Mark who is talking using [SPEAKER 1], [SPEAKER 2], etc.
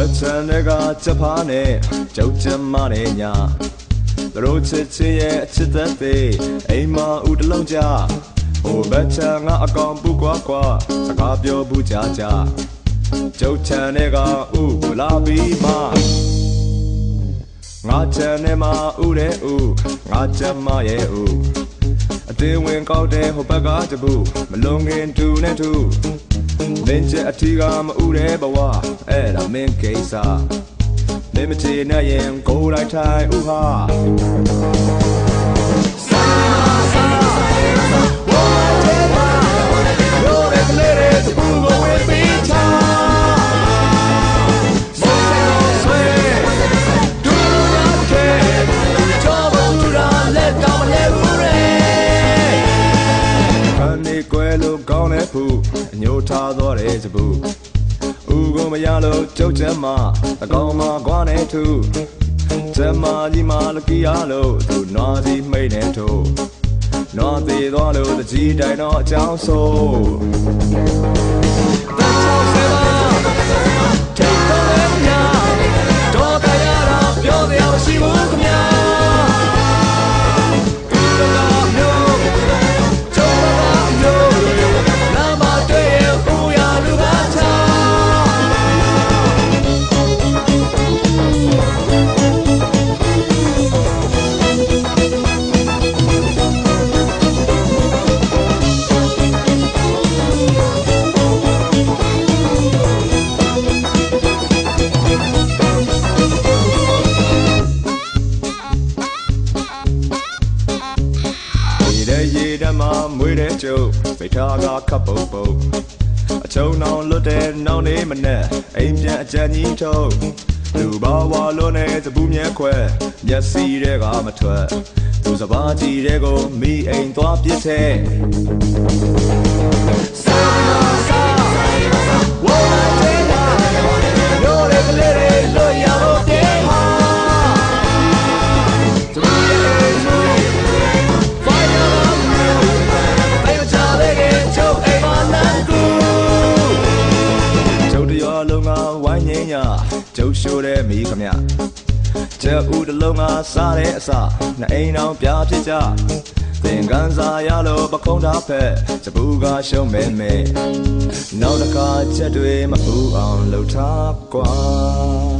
[SPEAKER 1] ဘက်ချန်တွေကချက်ဖားနဲ့ကြောက်ချမ်းမနဲ့ညာသူတို့ချစ်ချစ်ရဲ့အချစ်သက်သေးအိမ်မဦးတလုံးကြဟိုဘက်ချန်ကအကောင်ပူကွာကွာစကားပြောဘူးကြကြကျုပ်ချန်တွေကဥကိုလာပြီးမှငါချန်နဲ့မှဥတဲ့ဥငါချမ်းမရဲ့ဥအတင်းဝင်ကောက်တဲ့ဟိုဘက်ကတပူမလုံငင်တူနဲ့တူ မင်းချက်အထီးကမဥတဲ့ဘဝအဲ့ဒါမင်းကိစ္စမင်းမချေနဲ့ရင်ကိုယ်လိုက်ထိုင်ဥဟာ လို့ကောင်းတဲ့ဖူအညိုထားတော့တဲ့စပူဦးကိုမရလို့ကြုတ်ချက်မှာအကောင်မှာကွာနေသူဇမကြီးမာလကီရလို့သူနွားစီမိတ်နေထို့နွားသေးသွားလို့တကြီးတိုင်တော့အကြောင်းဆို မ်းမှာမွေးတဲ့ကျုပ်မိထားကခပ်ပုတ်ပုတ်အချုံအောင်လွတ်တဲ့နောက်နေမနဲ့အိမ်ပြန်အကြံကြီးထုတ်လူဘာဝါလုံးနဲ့သပူးမြဲခွဲမျက်စီတွေကမထွက်သူစပါးကြီးတွေကိုမိအိမ်သွားပြစ်တဲ့ ဝိုင်းငင်းရကျုပ်ရှိုးတဲ့မိခမကျဲဦးတလုံးကစားတဲ့အစနှစ်အိမ်အောင်ပြဖြစ်ကြသင်္ကန်းစာရလို့ပကုံးသားဖက်စပူကရှုံးမဲမဲနောက်တစ်ခါချက်တွေမပူအောင်လှုပ်ထားကွာ